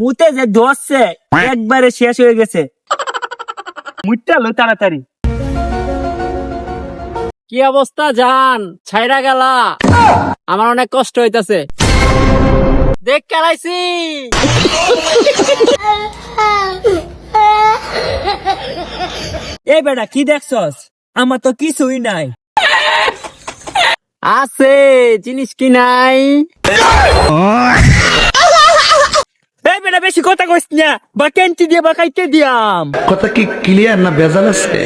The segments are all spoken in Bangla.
মুতে যে ধরছে একবারে শেষ হয়ে গেছে। মুটটা লো তাড়াতাড়ি। কি অবস্থা জান? ছাইরা গেলা। আমার অনেক কষ্ট হইতাছে। দেখ কেলাইছি। এই বেটা কি দেখছস? আমার তো কিছুই নাই। আছে জিনিস কি নাই? কইস না বা দিয়ে বা খাইতে দিয়াম। কথা কি ক্লিয়ার না ভেজাল আছে?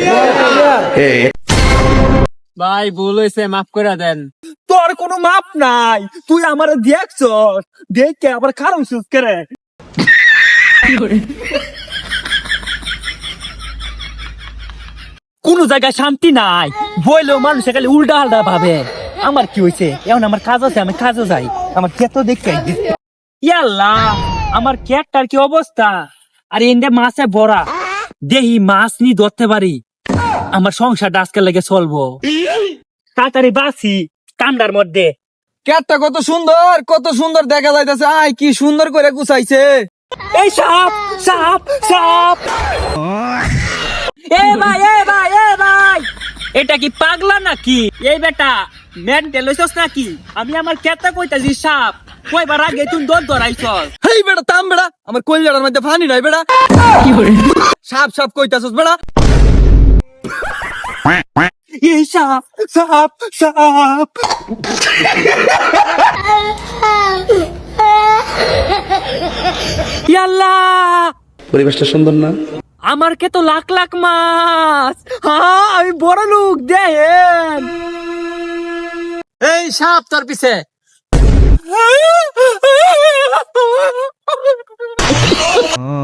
ভাই ভুল হয়েছে মাফ করে দেন। তোর কোনো মাপ নাই তুই আমার দেখছস দেখে আবার কারণ সুস করে। কোন জায়গায় শান্তি নাই বইলেও মানুষে খালি উল্টা আল্টা ভাবে। আমার কি হয়েছে এমন আমার কাজ আছে আমি কাজে যাই আমার ক্ষেত দেখতে ইয়াল্লা আমার ক্ষেতটার কি অবস্থা? আর এন্ডে মাছে ভরা। দেহি মাছ নি ধরতে পারি। আমার সংসারটা আজকে লেগে চলবো। তাড়াতাড়ি বাসি ঠান্ডার মধ্যে। ক্যাটটা কত সুন্দর কত সুন্দর দেখা যাইতেছে। আই কি সুন্দর করে গুছাইছে। এই সাপ সাপ সাপ। এ ভাই এ ভাই এ ভাই। এটা কি পাগলা নাকি? এই বেটা মেন্টাল হইছস নাকি? আমি আমার কেতা কইতাছি সাপ। কইবার আগে তুই দর ধরাইছস? হেই বেটা তাম বেটা আমার কলজাটার মধ্যে ফানি নাই বেটা সাপ সাপ কইতাছস বেটা এই সাপ সাপ সাপ। ইয়াল্লা। পরিবেশটা সুন্দর না? আমার কে তো লাখ লাখ মাছ। হ্যাঁ আমি বড় লোক দেখেন। এই সাপ তোর পিছে। Oh.